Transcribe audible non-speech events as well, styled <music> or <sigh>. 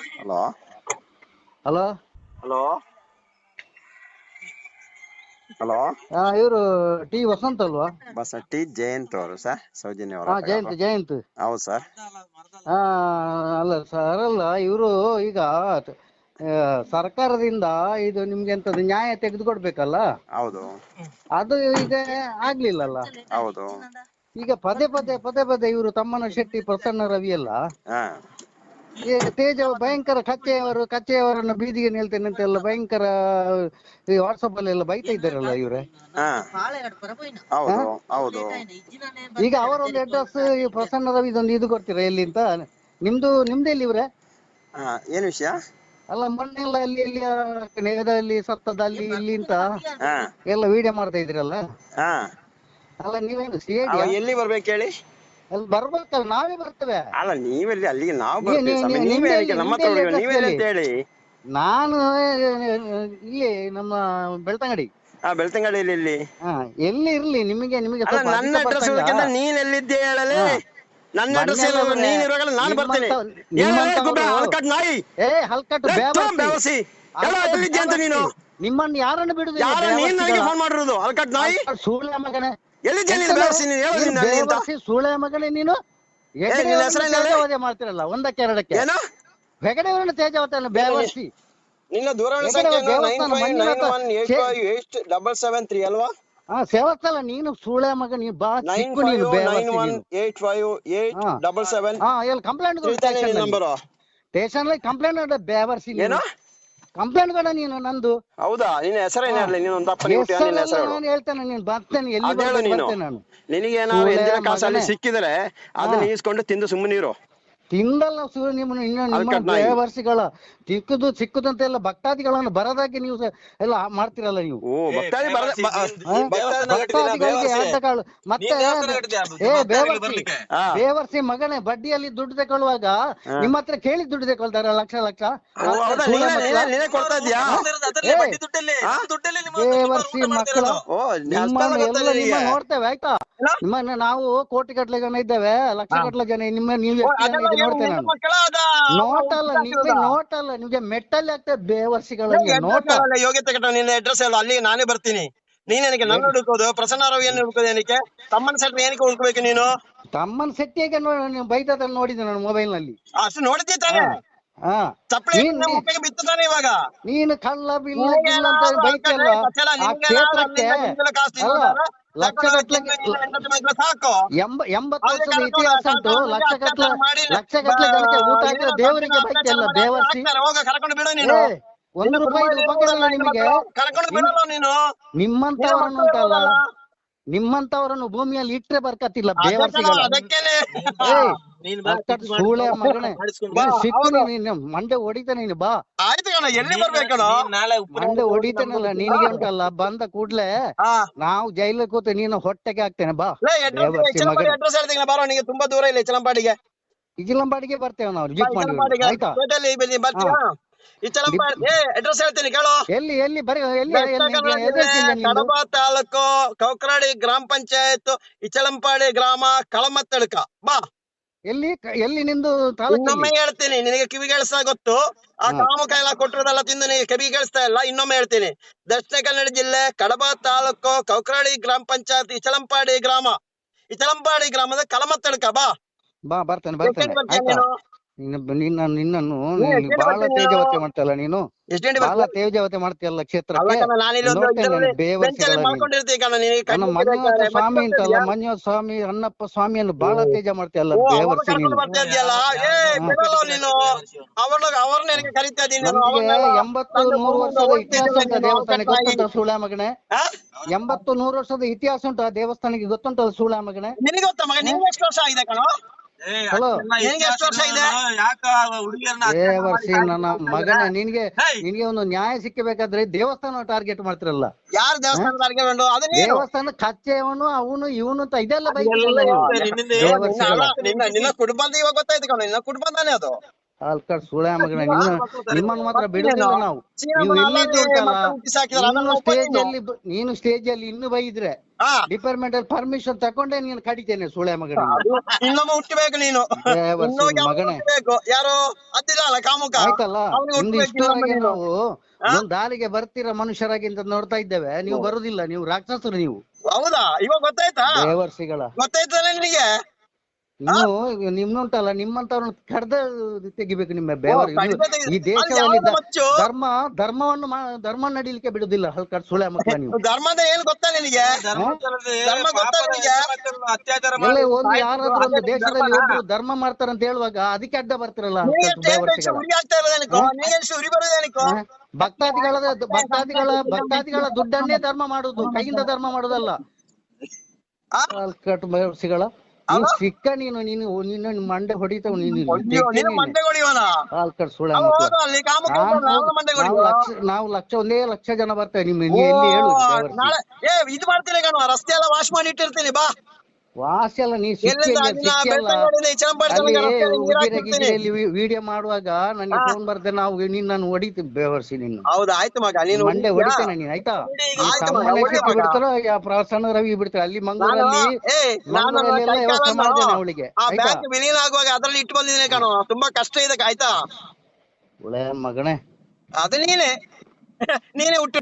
Hello. Hello. Hello. Hello. ಇವರು T Vasant ಅಲ್ವಾ? Bus T Jayant ಅವರು ಸರ್ ಸೌಜನ್ಯ ಹಾ ಅವರ ಜಯಂತ್ ಜಯಂತ್. ಹೌದು ಸರ್. ಹಾ ಅಲ್ಲ ಸರ್ ಅಲ್ಲ ಇವರು ಈಗ ಆ, ಸರ್ಕಾರದಿಂದ ಇದು ನಿಮ್ಗೆ ಎಂತದ್ದು ನ್ಯಾಯ ತೆಗೆದುಕೊಡ್ಬೇಕಲ್ಲ? ಹೌದು. ಅದು ಈಗ ಆಗ್ಲಿಲ್ಲಲ್ಲ? ಹೌದು. ಈಗ ಪದೇ ಪದೇ ಪದೇ ಪದೇ ಇವರು ತಮ್ಮನ ಶೆಟ್ಟಿ ಪ್ರಸನ್ನ ರವಿ ಎಲ್ಲ ಹಾ. ಈ ತೇಜ ಭಯಂಕರ ಕಚ್ಚೆಯವರು ಕಚ್ಚೆಯವರನ್ನ ಬೀದಿಗೆ ನಿಲ್ತೇನೆ ಅಂತೆಲ್ಲ ಭಯಂಕರ ಈ ವಾಟ್ಸಪ್ ಅಲ್ಲಿ ಎಲ್ಲ ಬೈತಾ ಇದ್ದಾರಲ್ಲ ಇವ್ರೆ? ಹೌದು ಹೌದು. ಈಗ ಅವರ ಒಂದು ಅಡ್ರೆಸ್ ಈ ಪ್ರಸನ್ನ ರವಿದೊಂದು ಇದು ಕೊಡ್ತೀರಾ ಎಲ್ಲಿ ಅಂತ? ನಿಮ್ದು ನಿಮ್ದು ಎಲ್ಲಿ ಇವ್ರೆ? ಏನ್ ವಿಷಯ? ಅಲ್ಲ ಮೊನ್ನೆಲ್ಲ ಅಲ್ಲಿ ಇಲ್ಲಿ ನೇಗದಲ್ಲಿ ಸತ್ತದಲ್ಲಿ ಇಲ್ಲಿ ಅಂತ ಎಲ್ಲ ವಿಡಿಯೋ ಮಾಡ್ತಾ ಇದ್ರಲ್ಲ? ಅಲ್ಲ ನೀವೇನು ಸಿ ಅವ ಎಲ್ಲಿ ಬರ್ಬೇಕು ಹೇಳಿ? ಅಲ್ಲಿ ಬರ್ಬೇಕಲ್ಲ ನಾವೇ ಬರ್ತೇವೆ. ಅಲ್ಲ ನೀವೆಲ್ಲಿ ಅಲ್ಲಿಗೆ ನಾವು ಬರ್ತೀವಿ ಸ್ವಾಮಿ. ನೀವೇ ನಿಮ್ದೆ ನಮ್ಮ ಹತ್ರ ಹುಡುಗ ಅಂತ ಹೇಳಿ. ನಾನು ಇಲ್ಲಿ ನಮ್ಮ ಬೆಳ್ತಂಗಡಿ. ಆ ಬೆಳ್ತಂಗಡಿಯಲ್ಲಿ ಇಲ್ಲಿ. ಹಾ ಎಲ್ಲಿ ಇರ್ಲಿ ನಿಮಗೆ ನಿಮಗೆ ಅಲ್ಲ ಸ್ವಲ್ಪ ನನ್ನ ಅಡ್ರೆಸ್ ಪ್ರಸಂಗ. ಹೇಳಕ್ಕಿಂತ ನೀನ್ ಎಲ್ಲಿದ್ದೆ ಹೇಳಲೇ? ನನ್ನ ಅಡ್ರೆಸ್ ಇಲ್ಲ ನೀನ್ ಇರುವಾಗಲ್ಲ ನಾನು ಬರ್ತೇನೆ. ನಿಮ್ಮಂತ- ಏ, ಹಲ್ಕಟ್ ನಾಯಿ. ಏ ಹಲ್ಕಟ್ಟು ಥು, ಬೇವರ್ಸಿ. ಬೇವರ್ಸಿ. ಎಲ್ಲ ಹಲ್ಕಟ್ಟು ಎಲ್ಲಿದ್ದೆ ಅಂತ ನೀನು? ನಿಮ್ಮನ್ನ ಯಾರನ್ನು ಬಿಡುದು ಯಾರು ನೀನ್ ನನಗೆ ಫೋನ್ ಮಾಡಿರೋದು? ಹಲ್ಕಟ್ ನಾಯಿ? ಸೂರ್ಯ ಮಗನೇ. ನೀನು ಎಂತದು? ಬೇವರ್ಸಿ ನೀನು? ಹೇಳು ನೀನು ನೀನು ಅಲ್ಲಿ ಅಂತ. ಬೇವರ್ಸಿ ಸೂಳೆ ಮಗನೇ ನೀನು? ನಿನ್ನ ಹೆಸರೇನು? ಹೇಳಿ? ತೇಜವಧೆ ಮಾಡ್ತಿರಲ್ಲ ಒಂದಕ್ಕೆ ಎರಡಕ್ಕೆ? ಏನು? ಹೆಗಡೆಯವರನ್ನ ತೇಜವತೆ ಬೇವರ್ಸಿ ನಿನ್ನ ದೂರವಾಣಿ ಎಕಡೆ ಸಂಖ್ಯೆ ದೇವಸ್ಥಾನ nine five Manjunatha nine one eight ಶೇ- five eight double seven three ಅಲ್ವಾ? ಹಾ ಸೇವಸ್ತಲ್ಲ ನೀನು ಸೂಳೆ ಮಗ ನೀನು ಬಾ ನೈನ್ ಚಿಕ್ಕು ನೀನು ಫೈವ್ ನೈನ್ ಒನ್ ನೀನು. ಏಟ್ ಫೈವ್ ಏಟ್ ಹಾ. ಡಬಲ್ ಸೆವೆನ್ ಹಾ ಎಲ್ಲಿ complaint station number station complaint ಬೇವರ್ಸಿ ಏನು? ಕಂಪ್ಲೇಂಟ್ ಕೊಡ ನೀನು ನಂದು. ಹೌದಾ? ನಿನ್ನ ಹೆಸರು ಹಾ. ಹೇಳಿ ನೀನು ಒಂದು ಹುಟ್ಟಿ ನಿನ್ನ ಹೆಸರು ಹೇಳು. ನಾನು ಹೇಳ್ತೇನೆ ನೀನು ಬರ್ತೇನೆ ಎಲ್ಲಿ ಅದ್ ಹೇಳು ಬರ್ತೇನೆ ನೀನು. ಬರ್ತೇನೆ ನಾನು. ನಿನಗೆ ನಾವು ಎಂದಿನ ಕಾಸಲ್ಲಿ ಸಿಕ್ಕಿದರೆ ಅದನ್ನ ಈಸ್ಕೊಂಡು ತಿಂದು ಸುಮ್ಮನಿರು ತಿಂದಲ್ಲ ಸೂರ್ಯ ನಿಮ್ಮನ್ನು ನಿಮ್ಮ ವರ್ಷಗಳ ತಿಕ್ಕದು ಬೇವರ್ಸಿಗಳ ಎಲ್ಲ ಸಿಕ್ಕುದಂತೆಲ್ಲ ಭಕ್ತಾದಿಗಳನ್ನು ಬರದಾಗಿ ನೀವು ಎಲ್ಲ ಮಾಡ್ತಿರಲ್ಲ ನೀವು? ಭಕ್ತಾದಿಗಳಿಗೆ ಅಡ್ಡ ಕಾಳು ಮತ್ತೆ ಏ ಬೇವರ್ಸಿ ದೇವರ್ಸಿ. ಬೇವರ್ಸಿ ಮಗನೇ ಬಡ್ಡಿಯಲ್ಲಿ ದುಡ್ಡು ತಗೊಳ್ಳುವಾಗ ನಿಮ್ಮ ಹತ್ರ ಕೇಳಿ ದುಡ್ಡು ತಗೊಳ್ತಾರ ಲಕ್ಷ ಲಕ್ಷ. ದೇವರ್ಸಿ ಮಕ್ಕಳ. ನಿಮ್ಮನ್ನ ಎಲ್ಲ ನಿಮ್ಮ? ನೋಡ್ತೇವೆ ಆಯ್ತಾ? ನಿಮ್ಮನ್ನ ನಾವು ಕೋಟಿ ಗಟ್ಟಲೆ ಜನ ಇದ್ದೇವೆ ಲಕ್ಷ ಗಟ್ಟಲೆ ಜನ ನಿಮ್ಮ ನೀವು ನೋಡ್ತೇನೆ ನಾನು. ನಿಮ್ಗೆ ನಿಮಗೆ ನೋಟಲ್ಲ ನಿಮಗೆ ಮೆಟ್ಟಲ್ಲಿ ಆಗ್ತದೆ ಬೇವರ್ಸಿಗಳಿಗೆ ನೋಟ ಯೋಗ್ಯತೆ ಕಟ್ಟ ನಿನ್ನ ಅಡ್ರೆಸ್ ಹೇಳು ಅಲ್ಲಿಗೆ ನಾನೇ ಬರ್ತೀನಿ. ನೀನ್ ಏನಕ್ಕೆ ನನ್ನ ಹುಡುಕೋದು? ಪ್ರಸನ್ನ ರವಿಯನ್ನು ಹುಡುಕೋದು ಏನಕ್ಕೆ? ತಮ್ಮನ ಸೆಟ್ ಏನಕ್ಕೆ ಹುಡುಕಬೇಕು ನೀನು? ತಮ್ಮನ್ ಸೆಟ್ಟಿಗೆ ಹೇಗೆ ಬೈತದಲ್ಲಿ ನೋಡಿದ್ದೆ ನಾನು ಮೊಬೈಲ್ನಲ್ಲಿ. ಅಷ್ಟು ನೋಡಿದ್ದೆ ತಾನೆ? ಹಾ ಚಪ್ಪಲಿ ನೀನ್- ನಿನ್ನ ಬಿತ್ತು ತಾನೆ ಇವಾಗ? ನೀನು ಕಳ್ಳ ಬಿಲ್ಲ ಅಂತ ಏನಾದ್ರು ಆ ಕ್ಷೇತ್ರಕ್ಕೆ ಲಕ್ಷ ಸಾಕು. ಎಂಬ ಎಂಬತ್ತು ವರ್ಷದ ಇತಿಹಾಸ ಉಂಟು. ಲಕ್ಷ ಗಟ್ಲೆ ಲಕ್ಷ ಗಟ್ಲೆ ಜನಕ್ಕೆ ಊಟ ಹಾಕಿದ್ರೆ ದೇವರಿಗೆ ಅತ್ಯಾಚಾರ ಅಲ್ಲ ದೇವರ್ಸಿ ಕರ್ಕೊಂಡು ಬಿಡು ನೀನು. ಒಂದು ರೂಪಾಯಿ ಕುಟುಂಬದಲ್ಲಿ ಉಪಕಾರ ಇಲ್ಲ ನಿಮಗೆ. ಕರ್ಕೊಂಡು ಬಿಡಲ್ಲ ನೀನು. ನಿಮ್ಮಂತವರನ್ನು ನಿಮ್ಮಂತವರನ್ನು ಭೂಮಿಯಲ್ಲಿ ಇಟ್ರೆ ಬರ್ಕತ್ತಿಲ್ಲ ಮಂಡೆ ಹೊಡಿತಾನೆ ನೀನು ಬಾ. ಆಯ್ತು ಕಣ ಎಲ್ಲಿ ಬರ್ಬೇಕಣ ಮಂಡೆ ಹೊಡಿತಾನಲ್ಲ ನಿನಗೆ ಉಂಟಲ್ಲ ಬಂದ ಕೂಡ್ಲೆ ಹಾ. ನಾವು ಜೈಲಿಗೆ ಕೂತು ನೀನು ಹೊಟ್ಟೆಗೆ ಹಾಕ್ತೇನೆ ಬಾ. ತುಂಬಾ ದೂರ ಇಲ್ಲ ಚಿಲಂಬಾಡಿಗೆ. ಚಿಲಂಬಾಡಿಗೆ ಬರ್ತೇವೆ ನಾವು ಜೀಪ್ ಮಾಡಿ ಚಿಲಂಪಾಡಿಗೆ ಆಯ್ತಾ? ಅಡ್ರೆಸ್ ಹೇಳ್ತೀನಿ ಕೇಳು. ಎಲ್ಲಿ ಎಲ್ಲಿ ಬರೀ ಎಲ್ಲಿ ಎಲ್ಲಿ ಕಡಬ ತಾಲೂಕು ಕೌಕರಾಡಿ ಗ್ರಾಮ ಪಂಚಾಯತ್ ಇಚಲಂಪಾಡಿ ಗ್ರಾಮ ಕಳಮತ್ತಳಕ. ಬಾ. ಎಲ್ಲಿ ಎಲ್ಲಿ ನಿಂದು ಇನ್ನೊಮ್ಮೆ ಹೇಳ್ತೀನಿ ನಿನಗೆ ಕಿವಿ ಕೇಳಿಸ್ತಾ ಗೊತ್ತು? ಆ. ಕಾಮುಕ ಎಲ್ಲ ಕೊಟ್ಟಿರೋದೆಲ್ಲ ತಿಂದು ನಿನಗೆ ಕಿವಿ ಕೇಳಿಸ್ತಾ ಇಲ್ಲ ಇನ್ನೊಮ್ಮೆ ಹೇಳ್ತೀನಿ. ದಕ್ಷಿಣ ಕನ್ನಡ ಜಿಲ್ಲೆ ಕಡಬ ತಾಲೂಕು ಕೌಕರಾಡಿ ಗ್ರಾಮ ಪಂಚಾಯತ್ ಇಚಲಂಪಾಡಿ ಗ್ರಾಮ. ಇಚಲಂಪಾಡಿ ಗ್ರಾಮದ ಕಳಮತ್ತಳಕ ಬಾ. ಬಾ ಬರ್ತೇನೆ ಬರ್ತೇನೆ. ನಿನ್ನ ನಿನ್ನ ನಿನ್ನನ್ನು ನೀನು ಬಹಳ ತೇಜವತೆ ನೀನು? ಮಾಡ್ತಲ್ಲ ನೀನು? ಎಷ್ಟು ಗಂಟೆ ಬಹಳ ತೇಜವತೆ ಮಾಡ್ತೀಯಲ್ಲ ಕ್ಷೇತ್ರಕ್ಕೆ? ನನ್ನ ಮಂಜುನಾಥ ಸ್ವಾಮಿ ಅಂತಲ್ಲ? ಮಂಜುನಾಥ ಸ್ವಾಮಿ ಅಣ್ಣಪ್ಪ ಸ್ವಾಮಿಯನ್ನು ಬಹಳ ತೇಜ ಮಾಡ್ತೀಯಲ್ಲ ಬೇವರ್ಸಿ ನೀನು. ನಮ್ಗೆ ಎಂಬತ್ತು ನೂರು ವರ್ಷದ ಇತಿಹಾಸ ಉಂಟು ಆ ದೇವಸ್ಥಾನಕ್ಕೆ ಗೊತ್ತುಂಟ ಸೂಳ ಮಗನೇ? ಎಂಬತ್ತು ನೂರು ವರ್ಷದ ಇತಿಹಾಸ ಉಂಟು ಆ ದೇವಸ್ಥಾನಕ್ಕೆ ಗೊತ್ತುಂಟಲ್ಲ ಸೂಳ ಮಗನೇ? ನಿನಗೆ ಗೊತ್ತಾ ಮಗ ನಿನ್ಗೆ ಎಷ್ಟು ವರ್ಷ ಆಗಿದೆ ಕಣೋ? ನನ್ನ ಮಗನ ನಿನ್ಗೆ. ನಿನ್ಗೆ ಒಂದು ನ್ಯಾಯ ಸಿಕ್ಕಬೇಕಾದ್ರೆ ದೇವಸ್ಥಾನ ಟಾರ್ಗೆಟ್ ಮಾಡ್ತಿರಲ್ಲ. ಯಾರು ದೇವಸ್ಥಾನ ನೀನು. ದೇವಸ್ಥಾನ ಕಚ್ಚೆಯವನು ಅವನು ಇವನು ಅಂತ ಇದೆಲ್ಲ ನಿನ್ನ- ಕುಟುಂಬ ಇವಾಗ ಗೊತ್ತಾಯ್ತು ಕಣ. ನಿನ್ನ ಕುಟುಂಬ ತಾನೇ ಅದು. ಆಲ್ಕಾಡ್ ಸುಳೆ ಮಗನ ನಿಮ್ಮನ್ನ ಮಾತ್ರ ಬಿಡುದಿಲ್ಲ ನಾವು. ನೀವು ನೀನು ಸ್ಟೇಜ್ ಅಲ್ಲಿ ನೀನು ಸ್ಟೇಜ್ ಅಲ್ಲಿ ಇನ್ನು ಬೈದ್ರೆ ಡಿಪಾರ್ಟ್ಮೆಂಟ್ ಅಲ್ಲಿ ಪರ್ಮಿಷನ್ ತಕೊಂಡೆ ನೀನು ಕಡಿತೇನೆ ಸುಳೆ ಮಗನ ಇನ್ನೊಮ್ಮೆ ಹುಟ್ಟಬೇಕು ನೀನು. ಮಗನೇ. ಯಾರು? ಅದಿಲ್ಲ ಅಲ್ಲ ಕಾಮುಕ? ಆಯ್ತಲ್ಲ ಅವ್ನಿಗೆ ನಿಮ್ದು ಇಷ್ಟವಾಗಿ ನಾವು ಒಂದು ದಾಳಿಗೆ ಬರ್ತೀರಾ ಮನುಷ್ಯರಾಗಿ ಅಂತ ನೋಡ್ತಾ ಇದ್ದೇವೆ. ನೀವು ಬರುದಿಲ್ಲ ನೀವು ರಾಕ್ಷಸರು ನೀವು. ಹೌದಾ? ಇವಾಗ ಗೊತ್ತಾಯ್ತಾ? ದೇವರ್ಸಿಗಳ ಗೊತ್ತಾಯ್ತಲ್ಲ ನಿನಗೆ? ನೀವು ನಿಮ್ನುಂಟಲ್ಲ ನಿಮ್ಮಂತವ್ರನ್ನ ಕಡ್ದ ತೆಗಿಬೇಕು ನಿಮ್ಮ ಬೆವರು ಈ ದೇಶದಲ್ಲಿ? ಧರ್ಮ ಧರ್ಮವನ್ನು ಮಾ- ಧರ್ಮ ನಡೀಲಿಕ್ಕೆ ಬಿಡುದಿಲ್ಲ ಹಲ್ಕಡ್ ಸುಳೆ ಮಕ್ಕಳ ನೀವು. ಧರ್ಮದ ಏನ್ ಗೊತ್ತಾ ನಿನಗೆ? ಧರ್ಮ ಗೊತ್ತಾ ನಿನಗೆ? ಅತ್ಯಾಚಾರ ಒಂದು ಯಾರಾದ್ರೂ ಒಂದು ದೇಶದಲ್ಲಿ ಒಬ್ರು ಧರ್ಮ ಮಾಡ್ತಾರೆ ಅಂತ ಹೇಳುವಾಗ ಅದಕ್ಕೆ ಅಡ್ಡ ಬರ್ತಿರಲ್ಲ? ಭಕ್ತಾದಿಗಳ ಭಕ್ತಾದಿಗಳ ಭಕ್ತಾದಿಗಳ ದುಡ್ಡನ್ನೇ ಧರ್ಮ ಮಾಡುದು ಕೈಯಿಂದ ಧರ್ಮ ಮಾಡುದಲ್ಲ? ಹಲ್ಕಟ್ ಬೇವರ್ಸಿಗಳ. ನೀನ್ ಸಿಕ್ಕ ನೀನು ನೀನು ನೀನು ನಿನ್ನ ಮಂಡೆ ಹೊಡಿತಾವ ನೀನು ನಾವು ಲಕ್ಷ ನಾವು ಲಕ್ಷ ಒಂದೇ ಲಕ್ಷ ಜನ ಬರ್ತೇವೆ ನಿಮ್ಮ ಎಲ್ಲಿ ಹೇಳು ನಾಳೆ ಏ ಇದು ಮಾಡ್ತೀನಿ ಕಣೋ ರಸ್ತೆ ಎಲ್ಲ ವಾಶ್ ಮಾಡಿ ಇಟ್ಟಿರ್ತೀನಿ ಬಾ. ವಾಸಿ ಅಲ್ಲ ನೀ ವಿಡಿಯೋ ಮಾಡುವಾಗ ನನಗೆ ಫೋನ್ ಬರ್ದೆ ನಾವು ನೀನ್ ನಾನು ಹೊಡಿತೀನಿ ಬೇವರ್ಸಿ ನಿನ್ನ ಹೌದಾ ಆಯ್ತು ಮಗ ನೀನು ಮಂಡೆ? ಹೊಡಿತೇನೆ ನೀನ್ ಆಯ್ತಾ? ಬಿಡ್ತಾರ ಪ್ರಸನ್ನ ರವಿ ಬಿಡ್ತಾರೆ ಅಲ್ಲಿ ಮಂಗಳೂರಲ್ಲಿ ವ್ಯವಸ್ಥೆ ಮಾಡ್ತೇನೆ ಅವಳಿಗೆ ವಿಲೀನ ಆಗುವಾಗ ಅದರಲ್ಲಿ ಇಟ್ಟು ಬಂದಿದ್ದೀನಿ ಕಣೋ ತುಂಬಾ ಕಷ್ಟ ಇದೆ ಆಯ್ತಾ? ಒಳ್ಳೆ ಮಗನೇ. ಅದು ನೀನೆ. <laughs> ನೀನೆ ಹುಟ್ಟು